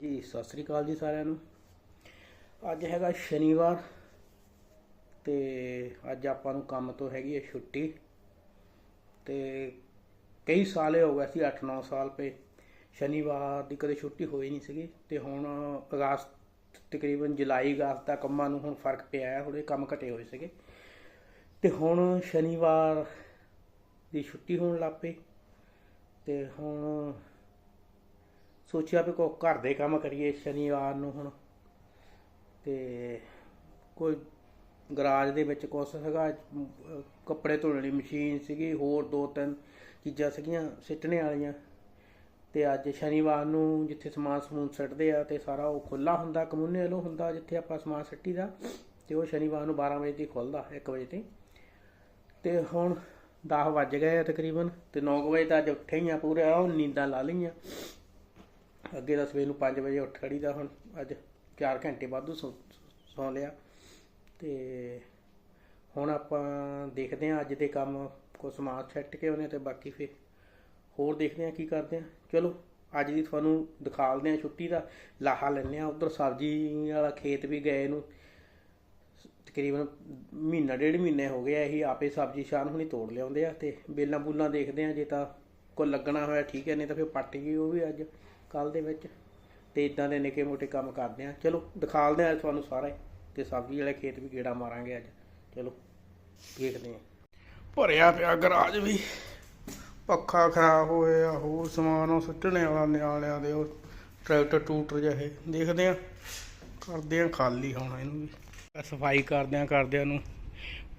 ਜੀ, ਸਤਿ ਸ੍ਰੀ ਅਕਾਲ ਜੀ ਸਾਰਿਆਂ ਨੂੰ। ਅੱਜ ਹੈਗਾ ਸ਼ਨੀਵਾਰ ਤੇ ਅੱਜ ਆਪਾਂ ਨੂੰ ਕੰਮ ਤੋਂ ਹੈਗੀ ਹੈ ਛੁੱਟੀ। ਤੇ ਕਈ ਸਾਲੇ ਹੋ ਗਏ ਸੀ 8-9 ਸਾਲ ਪਏ। ਸ਼ਨੀਵਾਰ ਦੀ ਕਦੇ ਛੁੱਟੀ ਹੋਈ ਨਹੀਂ ਸੀਗੀ ਤੇ ਹੁਣ ਅਗਸਤ ਤਕਰੀਬਨ ਜੁਲਾਈ ਅਗਸਤ ਦਾ ਕੰਮਾਂ ਨੂੰ ਹੁਣ ਫ਼ਰਕ ਪਿਆ ਹੈ ਥੋੜੇ ਕੰਮ ਘਟੇ ਹੋਏ ਸੀਗੇ। ਤੇ ਹੁਣ ਸ਼ਨੀਵਾਰ ਦੀ ਛੁੱਟੀ ਹੋਣ ਲੱਗ ਪਈ। ਤੇ ਹੁਣ ਸੋਚਿਆ ਵੀ ਕੋ ਘਰ ਦੇ ਕੰਮ ਕਰੀਏ ਸ਼ਨੀਵਾਰ ਨੂੰ ਹੁਣ। ਤੇ ਕੋਈ ਗਰਾਜ ਦੇ ਵਿੱਚ ਕੁਛ ਸੀਗਾ ਕੱਪੜੇ ਧੋਣ ਵਾਲੀ ਮਸ਼ੀਨ ਸੀਗੀ, ਹੋਰ ਦੋ ਤਿੰਨ ਚੀਜ਼ਾਂ ਸੀਗੀਆਂ ਸਿੱਟਣੇ ਵਾਲੀਆਂ। ਤੇ ਅੱਜ ਸ਼ਨੀਵਾਰ ਨੂੰ ਜਿੱਥੇ ਸਮਾਨ ਸਮੂਨ ਸਿੱਟਦੇ ਆ ਤੇ ਸਾਰਾ ਉਹ ਖੁੱਲਾ ਹੁੰਦਾ, ਕਮੂਨੇ ਵੱਲੋਂ ਹੁੰਦਾ ਜਿੱਥੇ ਆਪਾਂ ਸਮਾਨ ਸਿੱਟੀ ਦਾ, ਤੇ ਉਹ ਸ਼ਨੀਵਾਰ ਨੂੰ 12 ਵਜੇ ਦੀ ਖੁੱਲਦਾ 1 ਵਜੇ ਤੇ ਤੇ ਹੁਣ 10 ਵੱਜ ਗਏ ਆ ਤਕਰੀਬਨ, ਤੇ 9 ਵਜੇ ਤਾਂ ਅੱਜ ਉੱਠੇ ਹੀ ਆ ਪੂਰੇ ਆ ਨੀਂਦਾਂ ਲਾ ਲਈਆਂ। ਅੱਗੇ ਤਾਂ ਸਵੇਰ ਨੂੰ 5 ਵਜੇ ਉੱਠ ਖੜੀ ਦਾ ਹੁਣ, ਅੱਜ 4 ਘੰਟੇ ਵਾਧੂ ਸੌ ਸੌ ਲਿਆ। ਤੇ ਹੁਣ ਆਪਾਂ ਦੇਖਦੇ ਹਾਂ ਅੱਜ ਦੇ ਕੰਮ ਕੋ ਸਮਾਨ ਛੱਟ ਕੇ ਉਹਨੇ ਤੇ ਬਾਕੀ ਫਿਰ ਹੋਰ ਦੇਖਦੇ ਹਾਂ ਕੀ ਕਰਦੇ ਹਾਂ। ਚਲੋ, ਅੱਜ ਦੀ ਤੁਹਾਨੂੰ ਦਿਖਾਲਦੇ ਹਾਂ ਛੁੱਟੀ ਦਾ, ਲਾਹਾ ਲੈਂਦੇ ਹਾਂ। ਉਧਰ ਸਬਜ਼ੀ ਵਾਲਾ ਖੇਤ ਵੀ ਗਏ ਨੂੰ, ਤਕਰੀਬਨ ਮਹੀਨਾ, ਡੇਢ ਮਹੀਨੇ ਹੋ ਗਿਆ, ਇਹੀ ਆਪੇ ਸਬਜ਼ੀ ਸ਼ਾਨ ਹੁਣੀ ਤੋੜ ਲਿਆਉਂਦੇ ਆ ਤੇ ਬੇਲਾਂ ਬੂਲਾਂ ਦੇਖਦੇ ਆ ਜੇ ਤਾਂ ਕੋਈ ਲੱਗਣਾ ਹੋਇਆ ਠੀਕ ਹੈ, ਨਹੀਂ ਤਾਂ ਫਿਰ ਪੱਟ ਗਈ ਉਹ ਵੀ ਅੱਜ। ਕੱਲ ਦੇ ਵਿੱਚ ਤੇ ਇਦਾਂ ਦੇ ਨਿੱਕੇ ਮੋਟੇ ਕੰਮ ਕਰਦੇ ਆ। ਚਲੋ, ਦਿਖਾਲਦੇ ਆ ਤੁਹਾਨੂੰ ਸਾਰੇ ਹੀ ਤੇ ਸਬਜ਼ੀ ਵਾਲੇ ਖੇਤ ਵੀ ਗੇੜਾ ਮਾਰਾਂਗੇ ਅੱਜ। ਚਲੋ, ਦੇਖਦੇ ਆ। ਭਰਿਆ ਪਿਆ ਗਰਾਜ ਵੀ, ਪੱਖਾ ਖਰਾਬ ਹੋਇਆ, ਹੋਰ ਸਮਾਨ ਉਹ ਸੁੱਟਣੇ ਵਾਲਾ ਨਿਆਣਿਆਂ ਦੇ, ਉਹ ਟਰੈਕਟਰ ਟੂਟਰ ਜਿਹੇ, ਦੇਖਦੇ ਆ। ਕਰਦੇ ਆ ਖਾਲੀ ਹੋਣਾ ਇਹਨੂੰ ਵੀ। ਸਫ਼ਾਈ ਕਰਦਿਆਂ ਕਰਦਿਆਂ ਨੂੰ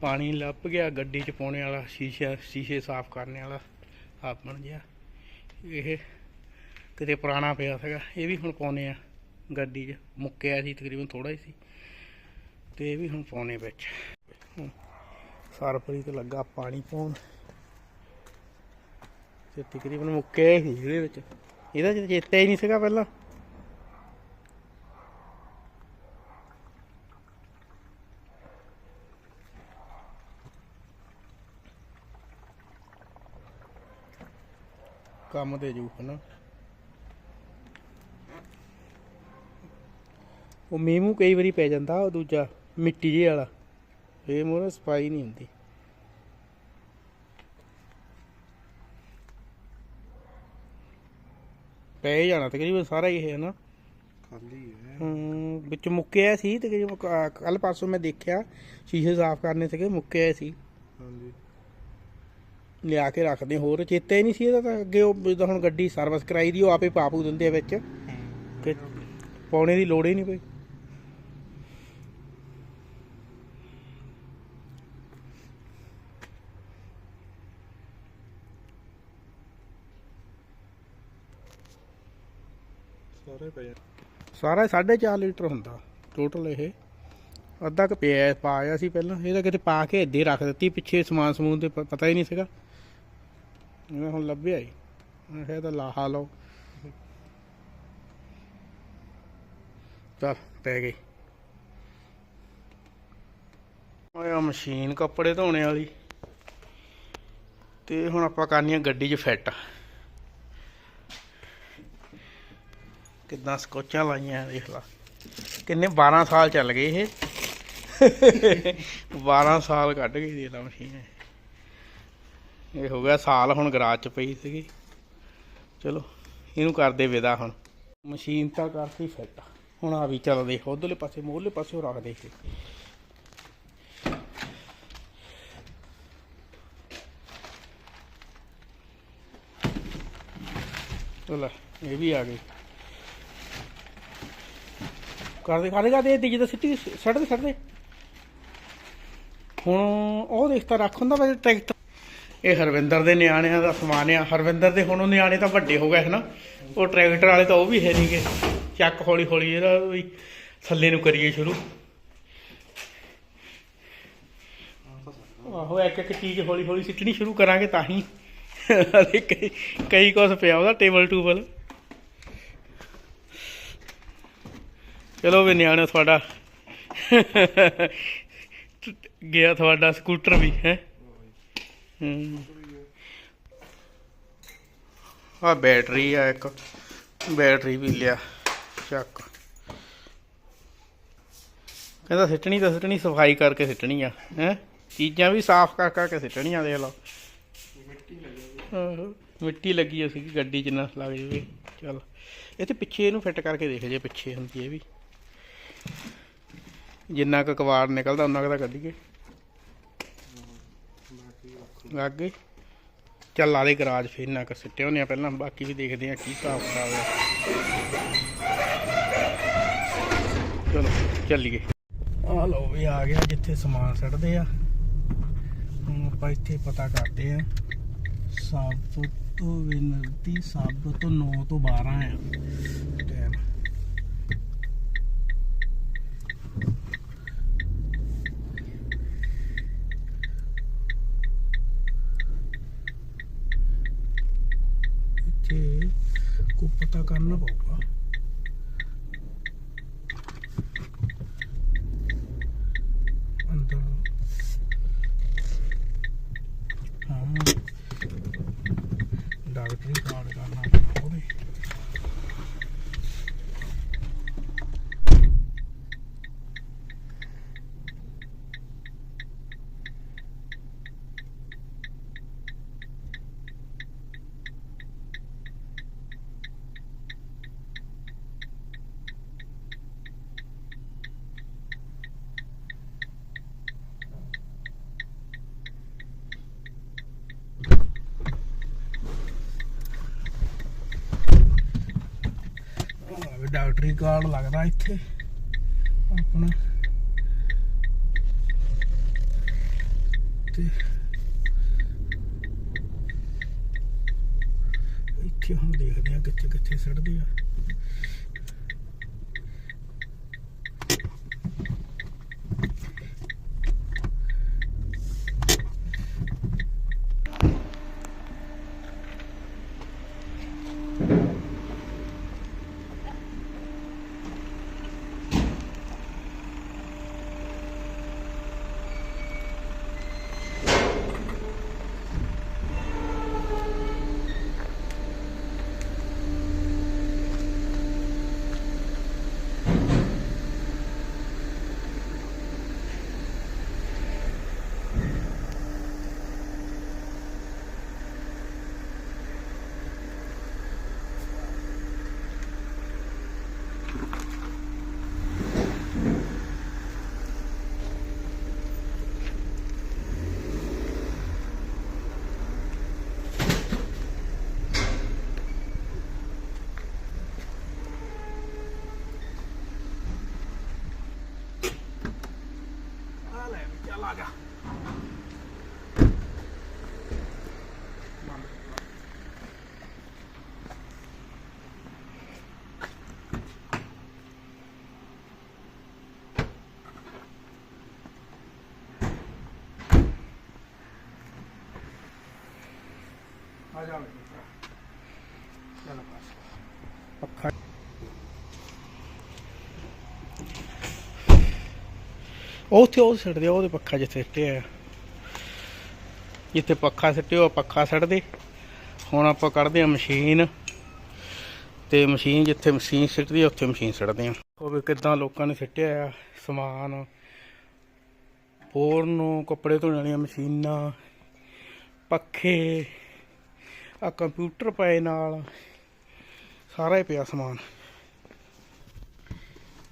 ਪਾਣੀ ਲੱਭ ਗਿਆ, ਗੱਡੀ 'ਚ ਪਾਉਣੇ ਵਾਲਾ ਸ਼ੀਸ਼ਾ ਸ਼ੀਸ਼ੇ ਸਾਫ਼ ਕਰਨੇ ਵਾਲਾ, ਆਪਣ ਜਿਹਾ। ਇਹ ਕਿਤੇ ਪੁਰਾਣਾ ਪਿਆ ਸੀਗਾ, ਇਹ ਵੀ ਹੁਣ ਪਾਉਣੇ ਆ ਗੱਡੀ 'ਚ, ਮੁੱਕਿਆ ਸੀ ਤਕਰੀਬਨ ਥੋੜਾ ਹੀ ਸੀ, ਤੇ ਇਹ ਵੀ ਹੁਣ ਪਾਉਣੇ ਵਿੱਚ। ਸਰਪਰੀ ਤੇ ਲੱਗਾ ਪਾਣੀ ਪਾਉਣ। ਤੇ ਤਕਰੀਬਨ ਮੁੱਕਿਆ ਹੀ ਸੀ ਇਹਦੇ ਵਿੱਚ। ਇਹਦਾ ਜੇ ਚੇਤਾ ਹੀ ਨਹੀਂ ਸੀਗਾ ਪਹਿਲਾਂ। ਕੰਮ ਦੇ ਜੂ ਹਨਾ। ਉਹ ਮੀਮੂ ਕਈ ਵਾਰੀ ਪੈ ਜਾਂਦਾ ਉਹ ਦੂਜਾ ਮਿੱਟੀ ਜਿਹੇ ਵਾਲਾ। ਇਹ ਮੋਰ ਸਫ਼ਾਈ ਨਹੀਂ ਹੁੰਦੀ। ਪੈ ਹੀ ਜਾਣਾ ਤਕਰੀਬਨ ਸਾਰਾ ਹੀ ਇਹ ਹੈ ਨਾ ਖਾਲੀ ਹੈ। ਹਮ, ਵਿੱਚ ਮੁੱਕਿਆ ਸੀ ਤੇ ਕੱਲ ਪਾਸੋਂ ਮੈਂ ਦੇਖਿਆ ਸ਼ੀਸ਼ੇ ਸਾਫ਼ ਕਰਨੇ ਸੀਗੇ ਮੁੱਕਿਆ ਸੀ। ਹਾਂਜੀ। ਲਿਆ ਕੇ ਰੱਖਦੇ ਹੋਰ ਚੇਤਾ ਹੀ ਨਹੀਂ ਸੀ ਇਹਦਾ ਤਾਂ ਅੱਗੇ ਉਹ ਜਿੱਦਾਂ ਹੁਣ ਗੱਡੀ ਸਰਵਿਸ ਕਰਾਈ ਦੀ ਉਹ ਆਪੇ ਪਾਪੂ ਦਿੰਦੇ ਆ ਵਿੱਚ। ਕਿ ਪਾਉਣੇ ਦੀ ਲੋੜ ਹੀ ਨਹੀਂ ਪਈ। ਸਾਰੇ ਪਏ ਸਾਰਾ 4.5 ਲੀਟਰ ਹੁੰਦਾ ਟੋਟਲ ਇਹ। ਅੱਧਾ ਕ ਪਿਆ, ਪਾਇਆ ਸੀ ਪਹਿਲਾਂ, ਇਹ ਤਾਂ ਕਿਤੇ ਪਾ ਕੇ ਇੱਦੇ ਰੱਖ ਦਿੱਤੀ, ਪਿੱਛੇ ਸਮਾਨ ਸਮੂਨ ਤੇ ਪ- ਪਤਾ ਹੀ ਨਹੀਂ ਸੀਗਾ। ਇਹ ਹੁਣ ਲੱਭਿਆ ਹੀ। ਇਹ ਤਾਂ ਲਾਹਾ ਲਓ। ਚੱਲ, ਪੈ ਗਈ ਓਏ ਆ ਮਸ਼ੀਨ ਕੱਪੜੇ ਧੋਣੇ ਵਾਲੀ। ਤੇ ਹੁਣ ਆਪਾਂ ਕਰਨੀ ਆ ਗੱਡੀ 'ਚ ਫਿੱਟ। ਕਿੱਦਾਂ ਸਕੋਚਾਂ ਲਾਈਆਂ ਦੇਖ ਲਾ। ਕਿੰਨੇ 12 ਸਾਲ ਚੱਲ ਗਏ ਇਹ। 12 ਸਾਲ ਕੱਢ ਗਈ ਦੇਖ ਲਾ ਮਸ਼ੀਨ। ਇਹ ਹੋ ਗਿਆ ਸਾਲ ਹੁਣ ਗਰਾਜ ਚ ਪਈ ਸੀਗੀ। ਚਲੋ, ਇਹਨੂੰ ਕਰਦੇ ਵਿਦਾ ਹੁਣ। ਮਸ਼ੀਨ ਤਾਂ ਕਰਤੀ ਫਿੱਟ। ਹੁਣ ਆ ਵੀ ਚੱਲ ਦੇਖ, ਉਧਰਲੇ ਪਾਸੇ, ਮੋਹਰਲੇ ਪਾਸੇ ਉਹ ਰੱਖ ਦੇ ਚਲੋ, ਇਹ ਵੀ ਆ ਗਈ। ਕਰਦੇ ਕਰਦੇ ਕਰਦੇ ਤੇ ਜਦੋਂ ਸਿੱਟੀ ਸੜਦੇ ਸੜਦੇ ਹੁਣ ਉਹ ਦੇਖਤਾ ਰੱਖ ਹੁੰਦਾ ਵੈਸੇ ਟਰੈਕਟਰ। ਇਹ ਹਰਵਿੰਦਰ ਦੇ ਨਿਆਣਿਆਂ ਦਾ ਸਮਾਨ ਆ। ਹਰਵਿੰਦਰ ਦੇ ਹੁਣ ਉਹ ਨਿਆਣੇ ਤਾਂ ਵੱਡੇ ਹੋ ਗਏ, ਹਨਾ? ਉਹ ਟਰੈਕਟਰ ਵਾਲੇ ਤਾਂ ਉਹ ਵੀ ਹੈ ਨਹੀਂਗੇ ਚੱਕ ਹੌਲੀ ਹੌਲੀ ਇਹਦਾ ਵੀ ਥੱਲੇ ਨੂੰ ਕਰੀਏ ਸ਼ੁਰੂ। ਆਹੋ ਇੱਕ ਇੱਕ ਚੀਜ਼ ਹੌਲੀ ਹੌਲੀ ਸਿੱਟਣੀ ਸ਼ੁਰੂ ਕਰਾਂਗੇ ਤਾਂ ਹੀ। ਕਈ ਕਈ ਕੁਛ ਪਿਆ ਉਹਦਾ ਟੇਬਲ ਟੂਬਲ ਚਲੋ ਵੀ ਨਿਆਣੇ ਤੁਹਾਡਾ। ਗਿਆ ਤੁਹਾਡਾ ਸਕੂਟਰ ਵੀ ਹੈ? ਹੂੰ। ਆ ਬੈਟਰੀ ਆ ਇੱਕ। ਬੈਟਰੀ ਵੀ ਲਿਆ ਚੱਕ। ਕਹਿੰਦਾ ਸਿੱਟਣੀ ਤਾਂ ਸਿੱਟਣੀ ਸਫ਼ਾਈ ਕਰਕੇ ਸਿੱਟਣੀ ਆ ਹੈ? ਚੀਜ਼ਾਂ ਵੀ ਸਾਫ਼ ਕਰ ਕਰਕੇ ਸਿੱਟਣੀਆਂ ਦੇਖ ਲਓ। ਆਹੋ, ਮਿੱਟੀ ਲੱਗੀ ਅਸੀਂ ਗੱਡੀ 'ਚ ਨਾ ਲੱਗ ਜਾਵੇ। ਚਲ। ਇਹ ਤੇ ਪਿੱਛੇ ਇਹਨੂੰ ਫਿੱਟ ਕਰਕੇ ਦੇਖ ਜੇ ਪਿੱਛੇ ਹੁੰਦੀ ਹੈ ਵੀ। ਜਿੰਨਾ ਕੁ ਕਵਾੜ ਨਿਕਲਦਾ ਉਹਨਾਂ ਕੁ ਤਾਂ ਕੱਢੀਏ। ਲੱਗ ਗਏ ਚੱਲ ਲਾ ਦੇ ਗਰਾਜ ਫੇਰ ਨਾ ਕਰ ਸਿੱਟੇ ਹੁੰਦੇ ਆ ਪਹਿਲਾਂ, ਬਾਕੀ ਵੀ ਦੇਖਦੇ ਆ ਕੀ ਹਿਸਾਬ ਕਿਤਾਬ ਹੈ। ਚਲੋ, ਚੱਲੀਏ। ਆ ਲਓ ਵੀ ਆ ਗਿਆ ਜਿੱਥੇ ਸਮਾਨ ਸੱਟਦੇ ਆ। ਹੁਣ ਆਪਾਂ ਇੱਥੇ ਪਤਾ ਕਰਦੇ ਆ ਸਾਬਤ ਤੋਂ ਵਿਨਤੀ ਸਭ ਤੋਂ 9 ਤੋਂ 12 ਆ। ਟਾਈਮ ਇੱਥੇ ਕੋ ਪਤਾ ਕਰਨਾ ਪਊਗਾ ਅੰਦਰ ਹਾਂ ਡਾਕਟਰੀ ਕਾਰਡ ਕਰਨਾ ਪੈਣਾ ਉਹਦੇ ਆਹ ਵੀ ਲੱਗਦਾ ਇੱਥੇ। ਆਪਣਾ। ਤੇ ਇੱਥੇ ਹੁਣ ਦੇਖਦੇ ਆ ਕਿੱਥੇ ਕਿੱਥੇ ਸੜਦੇ ਆ ਲੈ ਵੀ ਚੱਲ ਆ ਜਾ ਆ ਜਾ। ਚੱਲ ਬਸ। ਪੱਖਾ। ਉਹ ਉੱਥੇ ਉਹ ਛੱਡਦੇ ਆ ਉਹਦੇ ਪੱਖਾ ਜਿੱਥੇ ਸਿੱਟਿਆ ਜਿੱਥੇ ਪੱਖਾ ਸਿੱਟਿਆ, ਉਹ ਪੱਖਾ ਛੱਡਦੇ ਹੁਣ ਆਪਾਂ ਕੱਢਦੇ ਆ ਮਸ਼ੀਨ। ਤੇ ਮਸ਼ੀਨ ਜਿੱਥੇ ਮਸ਼ੀਨ ਸਿੱਟਦੀ ਆ, ਉੱਥੇ ਮਸ਼ੀਨ ਸਿੱਟਦੇ ਆ। ਉਹ ਵੀ ਕਿਦਾਂ ਲੋਕਾਂ ਨੇ ਸਿੱਟਿਆ ਆ, ਸਮਾਨ। ਹੋਰ ਨੂੰ ਕੱਪੜੇ ਧੋਣ ਵਾਲੀਆਂ ਮਸ਼ੀਨਾਂ, ਪੱਖੇ। ਆ ਕੰਪਿਊਟਰ ਪਏ ਨਾਲ, ਸਾਰਾ ਹੀ ਪਿਆ ਸਮਾਨ।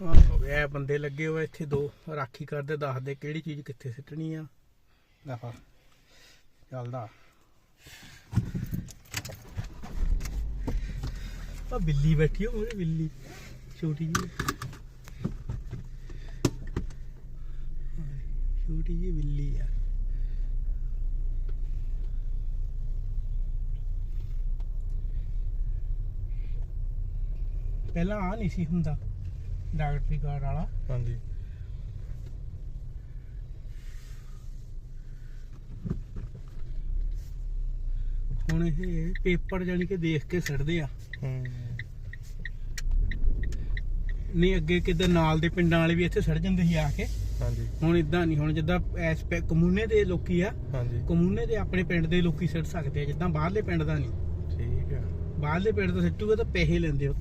ਆਹ ਇਹ ਬੰਦੇ ਲੱਗੇ ਹੋਏ ਇੱਥੇ ਦੋ, ਰਾਖੀ ਕਰਦੇ, ਦੱਸਦੇ ਕਿਹੜੀ ਚੀਜ਼ ਕਿੱਥੇ ਸਿੱਟਣੀ ਆ। ਦਫਾ ਚੱਲਦਾ। ਆ ਬਿੱਲੀ ਬੈਠੀ ਹੋ ਮੋਰੇ ਬਿੱਲੀ, ਛੋਟੀ ਜੀ ਛੋਟੀ ਜੀ ਬਿੱਲੀ ਆ। ਪਹਿਲਾਂ ਆ ਨਹੀਂ ਸੀ ਹੁੰਦਾ ਡਾਕਟਰੀ ਕਾਰਡ ਵਾਲਾ। ਹਾਂਜੀ। ਹੁਣ ਇਹ ਪੇਪਰ ਜਾਨੀ ਕਿ ਦੇਖ ਕੇ ਸਿੱਟਦੇ ਆ। ਹੂੰ। ਨਹੀਂ ਅੱਗੇ ਕਿਤੇ ਨਾਲ ਦੇ ਪਿੰਡਾਂ ਵਾਲੇ ਵੀ ਇੱਥੇ ਸੜ ਜਾਂਦੇ ਸੀ ਆ ਕੇ। ਹਾਂਜੀ। ਹੁਣ ਇਦਾਂ ਨਹੀਂ ਹੁਣ ਜਿੱਦਾਂ ਐਸ ਪੈ ਕਮੂਨੇ ਦੇ ਲੋਕੀ ਆ ਹਾਂਜੀ। ਕਮੂਨੇ ਦੇ ਆਪਣੇ ਪਿੰਡ ਦੇ ਲੋਕੀ ਸਿੱਟ ਸਕਦੇ ਆ ਜਿੱਦਾਂ ਬਾਹਰਲੇ ਪਿੰਡ ਦਾ ਨਹੀਂ। ਠੀਕ ਆ। ਬਾਹਰਲੇ ਪਿੰਡ ਤੋਂ ਸਿੱਟੂਗਾ ਤਾਂ ਪੈਸੇ ਲੈਂਦੇ ਆ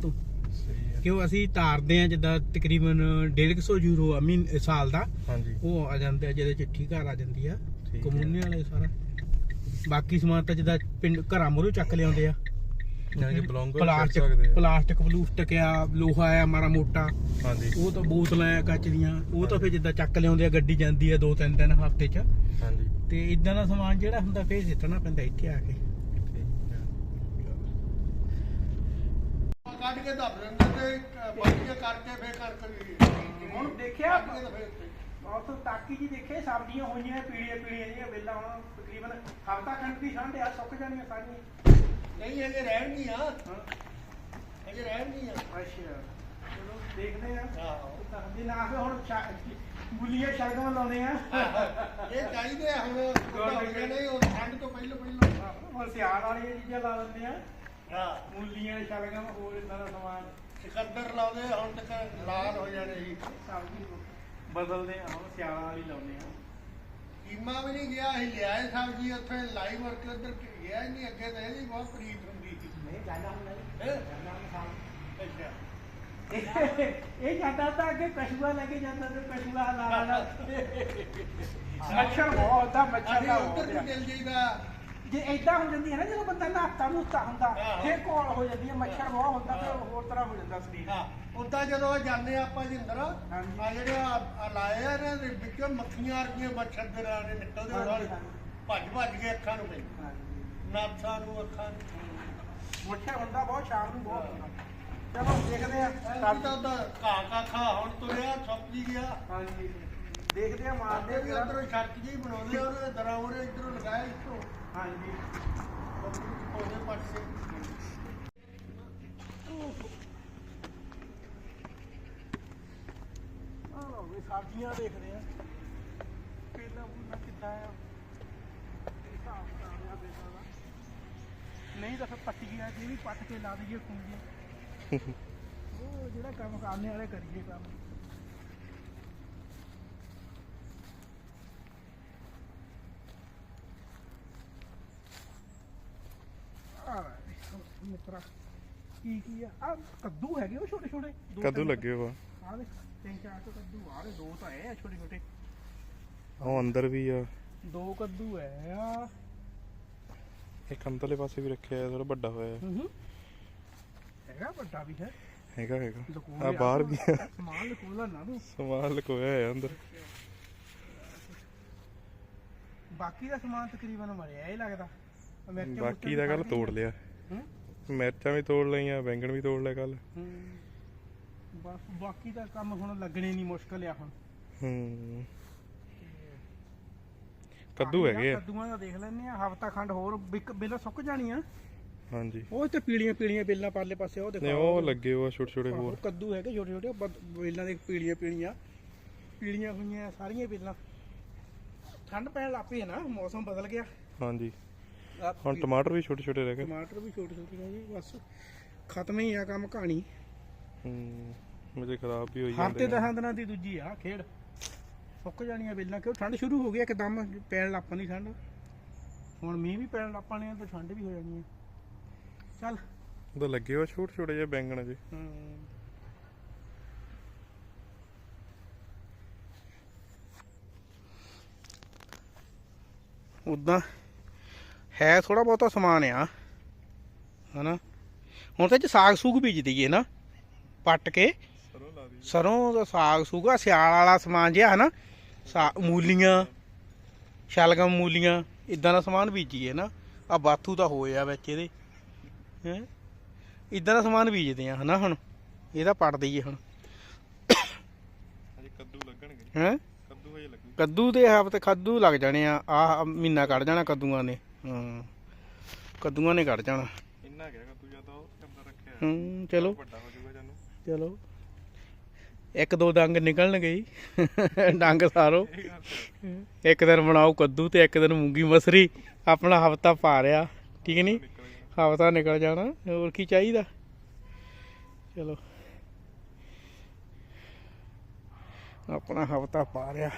ਕਿਉਂ ਅਸੀਂ ਤਾਰਦੇ ਆ ਜਿੱਦਾਂ ਤਕਰੀਬਨ 150 ਯੂਰੋ ਆ ਮਹੀਨੇ ਸਾਲ ਦਾ। ਹਾਂਜੀ। ਉਹ ਆ ਜਾਂਦੇ ਆ ਜਿਹਦੇ ਚਿੱਠੀ ਘਰ ਆ ਜਾਂਦੀ ਆ। ਕਮੂਨੇ ਵਾਲੇ ਸਾਰਾ। ਬਾਕੀ ਸਮਾਨ ਤਾਂ ਜਿੱਦਾਂ ਪਿੰਡ ਘਰਾਂ ਮੋਰੋਂ ਚੱਕ ਲਿਆਉਂਦੇ ਆ। ਕਿ ਬਲੌਂਗੋ ਪਲਾਸਟਿਕ ਸਕਦੇ ਆ। ਪਲਾਸਟਿਕ ਪਲੂਸਟਿਕ ਆ ਲੋਹਾ ਆ ਮਾੜਾ ਮੋਟਾ। ਹਾਂਜੀ। ਉਹ ਤਾਂ ਬੋਤਲਾਂ ਆ ਕੱਚ ਦੀਆਂ। ਉਹ ਤਾਂ ਫਿਰ ਜਿੱਦਾਂ ਚੱਕ ਲਿਆਉਂਦੇ ਆ ਗੱਡੀ ਜਾਂਦੀ ਆ ਦੋ ਤਿੰਨ ਦਿਨ ਹਫ਼ਤੇ 'ਚ। ਹਾਂਜੀ। ਤੇ ਇਦਾਂ ਦਾ ਸਮਾਨ ਜਿਹੜਾ ਹੁੰਦਾ ਫੇਰ ਸਿੱਟਣਾ ਪੈਂਦਾ ਇੱਥੇ ਆ ਕੇ ਠੀਕ ਹੈ ਕੱਢ ਕੇ ਦੱਬ ਲੈਂਦੇ ਤੇ ਬੱਚੇ ਕਰਕੇ ਫੇਰ ਕਰ ਕਰੀ ਹੁਣ ਦੇਖਿਆ ਕੱਢ ਕੇ ਤਾਂ ਫੇਰ ਉੱਤੇ। ਉੱਥੋਂ ਤਾਕੀ ਜੀ ਦੇਖੇ ਸਬਜ਼ੀਆਂ ਹੋਈਆਂ ਪੀੜੀਆਂ ਪੀੜੀਆਂ ਜਿਹੀਆਂ ਵੇਲਾ ਹੁਣ ਤਕਰੀਬਨ ਹਫ਼ਤਾ ਕਣਕ ਦੀ ਠੰਡ ਆ ਸੁੱਕ ਜਾਣੀਆਂ ਸਾਰੀਆਂ। ਨਹੀਂ ਅਜੇ ਰਹਿਣਗੀਆਂ ਹਾਂ। ਅਜੇ ਰਹਿਣਗੀਆਂ ਅੱਛਾ ਚਲੋ ਦੇਖਦੇ ਆ। ਆਹੋ। ਤਾਂ ਜੇ ਨਾ ਫਿਰ ਹੁਣ ਗੁਲੀਆਂ ਸ਼ਲਗਮ ਲਾਉਂਦੇ ਆ। ਇਹ ਚਾਹੀਦੇ ਆ ਹੁਣ ਹੋ ਉਹ ਠੰਡ ਤੋਂ ਪਹਿਲਾਂ ਪਹਿਲਾਂ ਹੁਣ ਸਿਆਲ ਵਾਲੀਆਂ ਚੀਜ਼ਾਂ ਲਾ ਲੈਂਦੇ ਆ। ਹਾਂ ਮੂਲੀਆਂ ਸ਼ਲਗਮ ਹੋਰ ਇਦਾਂ ਦਾ ਸਮਾਨ। ਸਿਕੰਦਰ ਲਾਉਂਦੇ ਹੁਣ ਤੱਕ ਲਾਲ ਹੋ ਜਾਣੇ ਸੀ। ਸਬਜ਼ੀ ਬਦਲਦੇ ਆ ਹੁਣ ਸਿਆਲ ਵਾਲੀ ਲਾਉਂਦੇ ਆ। ਕੀਮਾ ਵੀ ਨਹੀਂ ਗਿਆ ਅਸੀਂ ਲਿਆਏ ਸਬਜ਼ੀ ਉੱਥੇ ਲਾਈ ਵਰਕ ਉਧਰ ਗਿਆ ਹੀ ਨਹੀਂ ਅੱਗੇ ਤਾਂ ਇਹਦੀ ਬਹੁਤ ਪ੍ਰੀਤ ਹੁੰਦੀ ਸੀ। ਨਹੀਂ ਜਾਣਾ ਹੁੰਦਾ ਹੈਂ? ਅੱਛਾ ਅੱਛਾ। ਇਹ ਜਾਂਦਾ ਤਾਂ ਅੱਗੇ ਕਸ਼ੂਆ ਲੈ ਕੇ ਜਾਂਦਾ ਤੇ ਕਸ਼ੂਆ ਲਾ ਲਾ ਮੱਛਰ ਬਹੁਤ ਦਾ ਮੱਛਰ ਦਾ ਉੱਧਰ ਆ। ਮਿਲ ਜਾਈਦਾ। ਜੇ ਐਦਾਂ ਹੋ ਜਾਂਦੀ ਹੈ ਨਾ ਜਦੋਂ ਬੰਦਾ ਨਹਾਤਾ ਨੂਤਾ ਹੁੰਦਾ। ਫੇਰ ਕੋਲ ਹੋ ਜਾਂਦੀ ਹੈ ਮੱਛਰ ਬਹੁਤ ਹੁੰਦਾ ਤੇ ਹੋਰ ਤਰ੍ਹਾਂ ਹੋ ਜਾਂਦਾ ਸਰੀਰ। ਹਾਂ। ਉਦਾਂ ਜਦੋਂ ਜਾਂਦੇ ਆ ਆਪਾਂ ਜਿੰਦਰ ਹਾਂਜੀ। ਆ ਜਿਹੜੇ ਆ ਆ ਲਾਏ ਆ ਇਹਨਾਂ ਦੇ ਵਿੱਚੋਂ ਮੱਖੀਆਂ ਵਰਗੀਆਂ ਮੱਛਰ ਦੇ ਰਾਣੇ ਨਿਕਲਦੇ ਹਾਂਜੀ, ਉਹਨਾਂ ਹਾਂਜੀ। ਭੱਜ ਭੱਜ ਕੇ ਅੱਖਾਂ ਨੂੰ ਪੈਂਦੇ। ਨਾਥਾਂ ਨੂੰ ਅੱਖਾਂ ਨੂੰ। ਮੱਛਰ ਹੁੰਦਾ ਬਹੁਤ ਸ਼ਾਮ ਨੂੰ ਬਹੁਤ ਹੁੰਦਾ। ਚਲੋ ਦੇਖਦੇ ਆ ਐਤਕੀ ਤਾਂ ਉਹਦਾ ਘਾਹ ਕਾਖਾ ਹੁਣ ਤੁਰਿਆ ਸੁੱਕ ਜੀ ਗਿਆ। ਹਾਂਜੀ। ਦੇਖਦੇ ਆ ਮਾਰਦੇ ਵੀ ਆ ਉਧਰੋਂ ਛੱਕ ਜੀ ਬਣਾਉਂਦੇ ਆ ਉਹਦੇ ਦਰਾਂ ਉਹਦੇ ਇਧਰੋਂ ਲਗਾਇਆ ਇੱਥੋਂ। ਹਾਂਜੀ ਉਹਦੇ ਪਾਸੇ ਆ ਲਓ ਵੀ ਸਬਜ਼ੀਆਂ ਦੇਖਦੇ ਆ ਪਹਿਲਾਂ ਬੁੱਲਾ ਕਿੱਦਾਂ ਆ ਹਿਸਾਬ ਕਿਤਾਬ ਆ ਬੇਟਾ ਦਾ ਨਹੀਂ ਤਾਂ ਫਿਰ ਪੱਟੀਆਂ ਜੇ ਵੀ ਪੱਟ ਕੇ ਲਾ ਦਈਏ ਖੂੰਜੇ ਉਹ ਜਿਹੜਾ ਕੰਮ ਕਰਨੇ ਵਾਲੇ ਕਰੀਏ ਕੰਮ ਆ ਮਿੱਤਰਾ ਕੀ ਕੀ ਆ? ਆ ਕੱਦੂ ਹੈਗੇ ਉਹ ਛੋਟੇ ਛੋਟੇ। ਦੋ ਕਦੋਂ ਤਿੰਨ- ਲੱਗੇ ਵਾ। ਆ ਦੇ ਤਿੰਨ ਚਾਰ ਤੋਂ ਕੱਦੂ ਆ ਦੇ ਦੋ ਤਾਂ ਹੈ ਛੋਟੇ ਛੋਟੇ। ਉਹ ਅੰਦਰ ਵੀ ਆ। ਦੋ ਕੱਦੂ ਹੈ ਆ ਇੱਕ ਅੰਦਰਲੇ ਪਾਸੇ ਵੀ ਰੱਖਿਆ ਹੈ ਥੋੜਾ ਵੱਡਾ ਹੋਇਆ। ਹੈ। ਹੈਗਾ ਵੱਡਾ ਵੀ ਹੈ। ਹੈਗਾ ਹੈਗਾ। ਆ ਬਾਹਰ ਵੀ ਆ। ਸਮਾਨ ਲਕੋਲਾ ਨਾ ਤੂੰ। ਸਮਾਨ ਲਕੋਇਆ ਹੈ ਅੰਦਰ। ਬਾਕੀ ਦਾ ਸਮਾਨ ਤਕਰੀਬਨ ਮਰਿਆ ਹੀ ਲੱਗਦਾ। ਮਿਰਚਾਂ ਬਾਕੀ ਦਾ ਕੱਲ ਤੋੜ ਲਿਆ। ਹੂੰ? ਮਿਰਚਾਂ ਵੀ ਤੋੜ ਲਈਆਂ ਬੈਂਗਣ ਵੀ ਤੋੜ ਲਿਆ ਕੱਲ ਹੂੰ। ਬਸ ਬਾਕੀ ਦਾ ਕੰਮ ਹੁਣ ਲੱਗਣੇ ਨਹੀਂ ਮੁਸ਼ਕਲ ਆ ਹੁਣ। ਹੂੰ। ਕੱਦੂ ਹੈਗੇ ਆ। ਕੱਦੂਆਂ ਦਾ ਦੇਖ ਲੈਨੇ ਆ ਹਫਤਾ ਖੰਡ ਹੋਰ ਬਿੱਲ ਸੁੱਕ ਜਾਣੀ ਆ ਹਾਂਜੀ। ਉਹ ਤੇ ਪੀਲੀਆਂ ਪੀਲੀਆਂ ਬੇਲਾਂ ਪਰਲੇ ਪਾਸੇ ਉਹ ਦੇਖੋ ਉਹ ਲੱਗੇ ਹੋਆ ਛੋਟੇ ਛੋਟੇ ਹੋਰ। ਕੱਦੂ ਹੈਗੇ ਛੋਟੇ ਛੋਟੇ ਉਹ ਵੇਲਾਂ ਦੇ ਪੀਲੀਆਂ ਪੀਲੀਆਂ। ਪੀਲੀਆਂ ਹੋਈਆਂ ਸਾਰੀਆਂ ਵੇਲਾਂ ਠੰਡ ਪੈਣ ਲੱਗ ਪਈ ਹੈ ਨਾ ਮੌਸਮ ਬਦਲ ਗਿਆ। ਹਾਂਜੀ। ਆਹ ਹੁਣ ਟਮਾਟਰ ਵੀ ਛੋਟੇ ਛੋਟੇ ਰਹਿ ਗਏ। ਟਮਾਟਰ ਵੀ ਛੋਟੇ ਛੋਟੇ ਨੇ ਜੀ ਬਸ ਖਤਮ ਹੀ ਆ ਕੰਮ ਕਹਾਣੀ। ਹੂੰ ਮੁਝੇ ਖਰਾਬ ਵੀ ਹੋਈ ਹਫ਼ਤੇ ਨੇ। ਦਸਾਂ ਦਿਨਾਂ ਦੀ ਦੂਜੀ ਆ ਖੇਡ। ਸੁੱਕ ਜਾਣੀਆਂ ਵੇਲਾਂ ਕਿਉਂ? ਠੰਡ ਸ਼ੁਰੂ ਹੋ ਗਈ ਇੱਕਦਮ ਪੈਣ ਲੱਗ ਪੈਣੀ ਠੰਡ। ਹੁਣ ਮੀਂਹ ਵੀ ਪੈਣ ਪੈਣੇ ਆ ਤੇ ਠੰਡ ਵੀ ਹੋ ਜਾਣੀ ਆ। ਚੱਲ। ਉਹਦਾ ਲੱਗੇ ਹੋਆ ਛੋਟੇ ਛੋਟੇ ਜਿਹੇ ਬੈਂਗਣ ਜੀ। ਹਮ। ਉਦਾਂ ਹੈ ਥੋੜਾ ਬਹੁਤਾ ਸਮਾਨ ਆ। ਹਨਾ? ਹੁਣ ਤੇ ਚ ਸਾਗ ਸੂਗ ਬੀਜ ਦਈਏ ਨਾ। ਪੱਟ ਕੇ। ਸਰੋਂ ਦੀ ਸਰੋਂ ਦਾ ਸਾਗ ਸੂਗਾ ਸਿਆਲ ਵਾਲਾ ਸਮਾਨ ਜਿਹਾ ਹਨਾ? ਮੂਲੀਆਂ ਸ਼ਲਗਮ ਮੂਲੀਆਂ ਇਦਾਂ ਦਾ ਸਮਾਨ ਬੀਜੀਏ ਨਾ। ਆ ਬਾਥੂ ਤਾਂ ਹੋਇਆ ਵਿੱਚ ਇਹਦੇ। ਹੈ? ਇਦਾਂ ਦਾ ਸਮਾਨ ਬੀਜਦੇ ਆ ਹਨਾ ਹੁਣ? ਇਹਦਾ ਪੱਟ ਦਈਏ ਹੁਣ। ਅਜੇ ਕੱਦੂ ਲੱਗਣਗੇ। ਹੈ? ਕੱਦੂ ਹਜੇ ਲੱਗੂ ਕੱਦੂ ਦੇ ਹਫ਼ਤੇ ਕੱਦੂ ਲੱਗ ਜਾਣੇ ਆ। ਆ ਮਹੀਨਾ ਕੱਢ ਜਾਣਾ ਕੱਦੂਆਂ ਨੇ। ਹਾਂ। ਕੱਦੂਆਂ ਨੇ ਕੱਢ ਜਾਣਾ। ਇੰਨਾ ਗਿਆ ਕੱਦੂ ਜਾਂ ਤਾਂ ਉਹ ਅੰਦਰ ਰੱਖਿਆ। ਹੈ। ਚਲੋ। ਵੱਡਾ ਹੋ ਜਾਊਗਾ ਜਾਨੂੰ ਚਲੋ। ਇੱਕ ਦੋ ਡੰਗ ਨਿਕਲਣਗੇ ਹੀ ਡੰਗ ਸਾਰੋ। ਇੱਕ ਦਿਨ ਬਣਾਓ ਕੱਦੂ ਤੇ ਇੱਕ ਦਿਨ ਮੂੰਗੀ ਮਸਰੀ। ਆਪਣਾ ਹਫਤਾ ਪਾ ਰਿਆ ਠੀਕ ਨਹੀਂ? ਹਫਤਾ ਨਿਕਲ ਜਾਣਾ। ਹੋਰ ਕੀ ਚਾਹੀਦਾ? ਚਲੋ। ਆਪਣਾ ਹਫਤਾ ਪਾ ਰਿਆ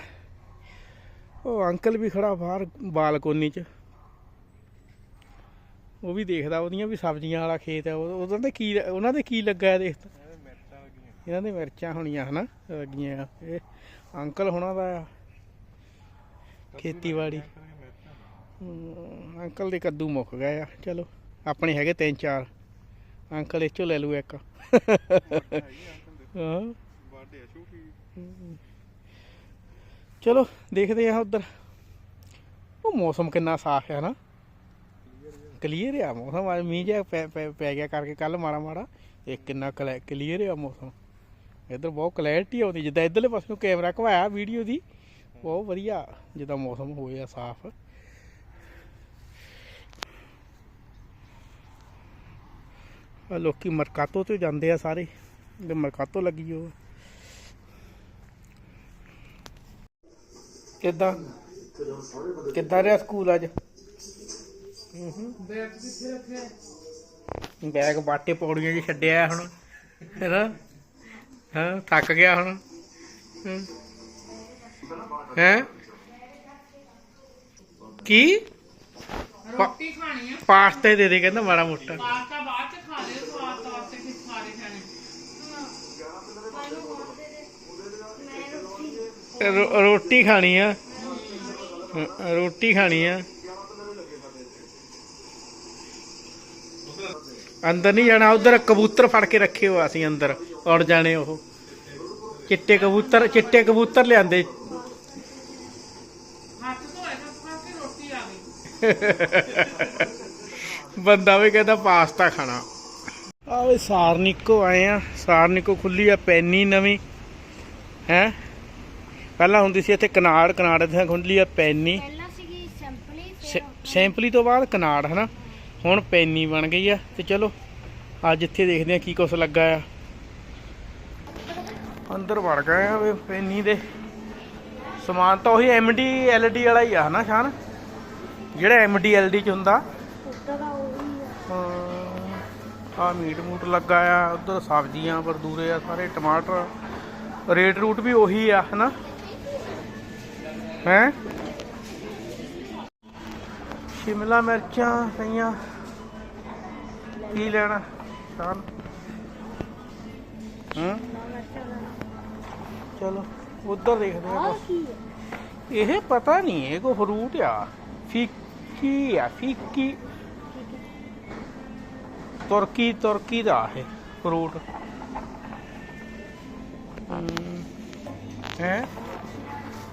ਉਹ ਅੰਕਲ ਵੀ ਖੜਾ ਬਾਹਰ ਬਾਲਕੋਨੀ 'ਚ। ਉਹ ਵੀ ਦੇਖਦਾ ਉਹਦੀਆਂ ਵੀ ਸਬਜ਼ੀਆਂ ਵਾਲਾ ਖੇਤ ਹੈ ਉਹ- ਉਹਨਾਂ ਦੇ ਕੀ ਉਹਨਾਂ ਦੇ ਕੀ ਲੱਗਾ ਹੈ ਮਿਰਚਾਂ ਇਹਨਾਂ ਦੇ ਮਿਰਚਾਂ ਹੋਣੀਆਂ ਹਨਾ ਲੱਗੀਆਂ ਇਹ ਅੰਕਲ ਹੋਣਾ ਦਾ ਆ ਖੇਤੀਬਾੜੀ। ਅੰਕਲ ਦੇ ਕੱਦੂ ਮੁੱਕ ਗਏ ਆ ਚਲੋ। ਆਪਣੇ ਹੈਗੇ ਤਿੰਨ ਚਾਰ। ਅੰਕਲ ਇਹ ਚੋਂ ਲੈ ਲੂ ਇੱਕ। ਹਾਂ। ਚਲੋ ਦੇਖਦੇ ਆ ਉਧਰ। ਉਹ ਮੌਸਮ ਕਿੰਨਾ ਸਾਫ਼ ਹੈ ਨਾ ਕਲੀਅਰ ਆ ਮੌਸਮ। ਅੱਜ ਮੀਂਹ ਜਿਹਾ ਪੈ, ਪੈ- ਪੈ ਗਿਆ ਕਰਕੇ ਕੱਲ ਮਾੜਾ ਮਾੜਾ ਇਹ ਕਿੰਨਾ ਕਲੀਅਰ ਆ ਮੌਸਮ। ਇੱਧਰ ਬਹੁਤ ਕਲੈਰਿਟੀ ਆਉਂਦੀ ਜਿੱਦਾਂ ਇੱਧਰਲੇ ਪਾਸੇ ਨੂੰ ਕੈਮਰਾ ਘਵਾਇਆ ਵੀਡੀਓ ਦੀ, ਬਹੁਤ ਵਧੀਆ ਜਿੱਦਾਂ ਮੌਸਮ ਹੋਇਆ ਸਾਫ਼। ਆ ਲੋਕੀ ਮਰਕਾਤੋ ਤੇ ਜਾਂਦੇ ਆ ਸਾਰੇ। ਤੇ ਮਰਕਾਤੋ ਲੱਗੀ ਹੋ ਕਿੱਦਾਂ? ਕਿੱਦਾਂ ਰਿਹਾ ਸਕੂਲ ਅੱਜ? ਬੈਗ ਕਿੱਥੇ ਰੱਖਿਆ ਬੈਗ ਬਾਟੇ ਪੌੜੀਆਂ 'ਚ ਛੱਡਿਆ ਹੁਣ ਹੈਨਾ? ਹਾਂ? ਥੱਕ ਗਿਆ ਹੁਣ। ਹੈ। ਕੀ? ਰੋਟੀ ਖਾਣੀ ਆ। ਪਾਸਤਾ ਦੇ ਦੇ ਕਹਿੰਦਾ ਮਾੜਾ ਮੋਟਾ। ਪਾਸਤਾ ਬਾਅਦ ਚ ਖਾ ਲਿਓ ਸਵਾਦ ਵਾਸਤੇ ਕਿ ਸਾਰੇ ਖਾਣੇ ਰੋਟੀ ਖਾਣੀ ਆ। ਰੋਟੀ ਖਾਣੀ ਆ। ਅੰਦਰ ਨਹੀਂ ਜਾਣਾ ਉਧਰ ਕਬੂਤਰ ਫੜ ਕੇ ਰੱਖੇ ਹੋ ਅਸੀਂ ਅੰਦਰ ਉੜ ਜਾਣੇ ਉਹ। ਚਿੱਟੇ ਕਬੂਤਰ ਚਿੱਟੇ ਕਬੂਤਰ ਲਿਆਂਦੇ। ਹੱਥ ਧੋਏ ਤਾਂ ਖਾ ਕੇ ਰੋਟੀ ਆ ਗਈ। ਬੰਦਾ ਵੀ ਕਹਿੰਦਾ ਪਾਸਤਾ ਖਾਣਾ। ਆ ਵੇ ਸਾਰਨਿਕੋ ਆਏ ਆ ਸਾਰਨਿਕੋ ਖੁੱਲੀ ਆ ਪੈਨੀ ਨਵੀਂ। ਹੈ? ਪਹਿਲਾਂ ਹੁੰਦੀ ਸੀ ਇੱਥੇ ਕਨਾੜ ਕਨਾੜ ਇੱਥੇ ਖੁੱਲੀ ਆ ਪੈਨੀ। ਪਹਿਲਾਂ ਸੀਗੀ ਸਿੰਪਲੀ ਸੈਂਪਲੀ ਤੋਂ ਬਾਅਦ ਕਨਾੜ ਹਨਾ? ਹੁਣ ਪੈਨੀ ਬਣ ਗਈ ਆ ਤੇ ਚਲੋ, ਅੱਜ ਇੱਥੇ ਦੇਖਦੇ ਆ ਕੀ ਕੁਛ ਲੱਗਾ ਆ। ਅੰਦਰ ਵੜ ਗਏ ਆ ਵੇ ਪੈਨੀ ਦੇ। ਸਮਾਨ ਤਾਂ ਉਹੀ ਐਮਡੀ ਐਲਡੀ ਵਾਲਾ ਹੀ ਆ, ਹਨਾ ਸ਼ਾਨ? ਜਿਹੜਾ ਐਮਡੀ ਐਲਡੀ ਚ ਹੁੰਦਾ। ਉੱਦਾਂ ਦਾ ਆ ਮੀਟ ਮੂਟ ਲੱਗਾ ਆ, ਉਧਰ ਸਬਜ਼ੀਆਂ ਵਰਦੂਰੇ ਆ, ਸਾਰੇ ਟਮਾਟਰ। ਰੇਟ ਰੂਟ ਵੀ ਉਹੀ ਆ, ਹਨਾ? ਹੈ? ਸ਼ਿਮਲਾ ਮਿਰਚਾਂ ਪਈਆਂ। ਕੀ ਲੈਣਾ? ਚੱਲ ਹੂੰ? ਚਲੋ ਉਧਰ ਦੇਖਦੇ ਆ ਆ। ਕੀ ਹੈ ਇਹ ਪਤਾ ਨਹੀਂ ਇਹ ਕੋ ਫਰੂਟ ਆ। ਫਿੱਕੀ ਆ ਫਿੱਕੀ। ਤੁਰਕੀ ਤੁਰਕੀ ਦਾ ਇਹ ਫਰੂਟ ਹੈ।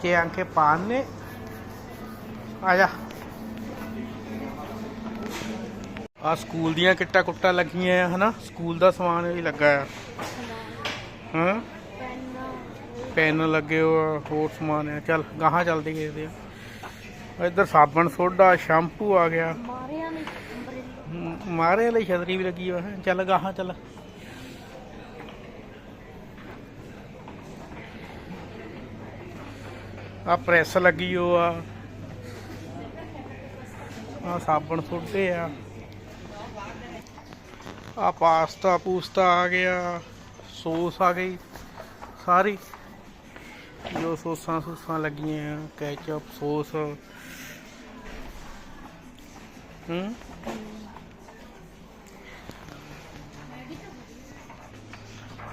che anche panne ਆ ਜਾ। ਆ ਸਕੂਲ ਦੀਆਂ ਕਿੱਟਾ ਕੁੱਟਾ ਲੱਗੀਆਂ ਆ ਹਨਾ? ਸਕੂਲ ਦਾ ਸਮਾਨ ਵੀ ਲੱਗਾ ਆ। ਹਾਂ? ਪੈਨ ਲੱਗੇ ਹੋ ਆ, ਹੋਰ ਸਮਾਨ ਆ। ਚੱਲ ਗਾਹਾਂ ਚੱਲਦੇ ਗਏ ਆ ਇੱਧਰ ਸਾਬਣ ਸੋਡਾ ਸ਼ੈਂਪੂ ਆ ਗਿਆ। ਮਾਰੇ ਲਈ ਛਤਰੀ ਵੀ ਲੱਗੀ ਹੈ ਚੱਲ ਗਾਹਾਂ ਚੱਲ। ਆ ਪ੍ਰੈਸ ਲੱਗੀ ਹੋ ਆ। ਆ ਸਾਬਣ ਸੁੱਟੇ ਆ। ਆ ਪਾਸਤਾ ਪੂਸਤਾ ਆ ਗਿਆ ਸੌਸ ਆ ਗਈ ਸਾਰੀ ਜੋ ਸੌਸਾਂ ਸੂਸਾਂ ਲੱਗੀਆਂ ਆ ਕੈਚਅਪ ਸੌਸ ਹੂੰ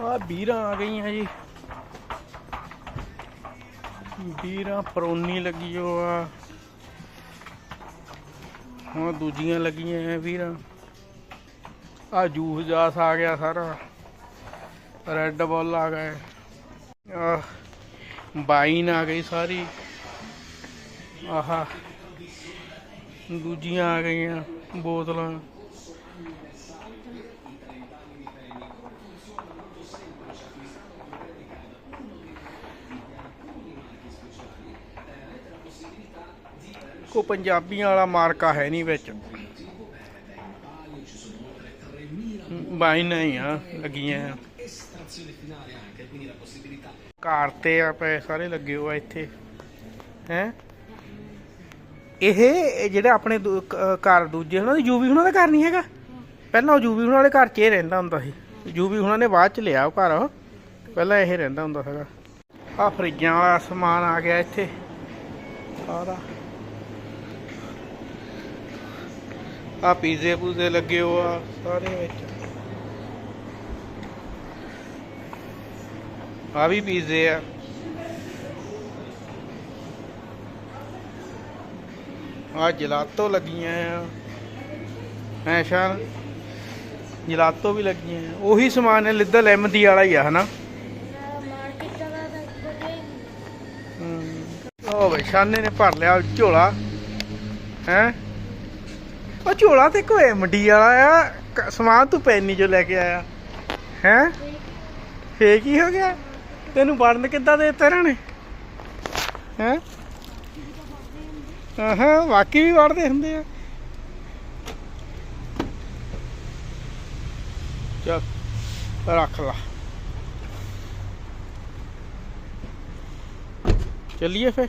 ਆ ਬੀਰਾਂ ਆ ਗਈਆਂ ਜੀ ਬੀਰਾਂ ਪਰੋਨੀ ਲੱਗੀ ਹੋ ਆ ਹੁਣ ਦੂਜੀਆਂ ਲੱਗੀਆਂ ਆ ਵੀਰਾਂ ਆ ਜੂਸ ਜਾਸ ਆ ਗਿਆ ਸਾਰਾ। ਰੈੱਡ ਬੁੱਲ ਆ ਗਏ। ਆ ਬਾਈਨ ਆ ਗਈ ਸਾਰੀ। ਆਹਾ, ਦੂਜੀਆਂ ਆ ਗਈਆਂ ਬੋਤਲਾਂ। ਕੋ ਪੰਜਾਬੀਆਂ ਵਾਲਾ ਮਾਰਕਾ ਹੈ ਨਹੀਂ ਵਿੱਚ। ਬਾਈ ਆ, ਲੱਗੀਆਂ ਆ। ਕਾਰ ਤੇ ਆ ਪਏ ਸਾਰੇ ਲੱਗੇ ਹੋਆ ਇੱਥੇ। ਹੈ? ਇਹ ਜਿਹੜੇ ਆਪਣੇ ਘਰ ਦੂਜੇ ਉਹਨਾਂ ਦੇ, ਯੂਵੀ ਉਹਨਾਂ ਦਾ ਘਰ ਨਹੀਂ ਹੈਗਾ? ਪਹਿਲਾਂ ਉਹ ਯੂਵੀ ਉਹਨਾਂ ਵਾਲੇ ਘਰ 'ਚ ਹੀ ਰਹਿੰਦਾ ਹੁੰਦਾ ਸੀ। ਯੂਵੀ ਉਹਨਾਂ ਨੇ ਬਾਅਦ 'ਚ ਲਿਆ ਉਹ ਘਰ ਪਹਿਲਾਂ ਇਹ ਰਹਿੰਦਾ ਹੁੰਦਾ ਸੀਗਾ। ਆ ਫਰਿੱਜਾਂ ਵਾਲਾ ਸਮਾਨ ਆ ਗਿਆ ਇੱਥੇ। ਸਾਰਾ। ਆ ਪੀਜ਼ੇ ਪੂਜ਼ੇ ਲੱਗੇ ਹੋ ਆ ਸਾਰੇ ਵਿੱਚ। ਆ ਵੀ ਪੀਜ਼ੇ ਆ। ਆ ਜਲਾਤੋ ਲੱਗੀਆਂ ਆ। ਐ ਸ਼ਾਨ? ਜਲਾਤੋ ਵੀ ਲੱਗੀਆਂ ਆ। ਉਹੀ ਸਮਾਨ ਹੈ ਲਿੱਦਲ ਐਮਦੀ ਵਾਲਾ ਹੀ ਆ, ਹਨਾ? ਉਹ ਬਈ, ਸ਼ਾਨੇ ਨੇ ਭਰ ਲਿਆ ਝੋਲਾ। ਹੈ? ਉਹ ਝੋਲਾ ਤੇ ਕੋਈ ਐਮਡੀ ਵਾਲਾ ਆ। ਸਮਾਨ ਤੂੰ ਪੈਨੀ ਜੋ ਲੈ ਕੇ ਆਇਆ। ਹੈ? ਫੇਕ ਹੀ ਹੋ ਗਿਆ। ਤੈਨੂੰ ਵੜਨ ਕਿੱਦਾਂ ਦੇ ਦਿੱਤੇ ਇਹਨਾਂ ਨੇ ਹੈ? ਆਹਾਂ, ਵਾਕੀ ਵੀ ਵੜਦੇ ਹੁੰਦੇ ਆ। ਚੱਲ, ਰੱਖ ਲਾ। ਚੱਲੀਏ ਫੇ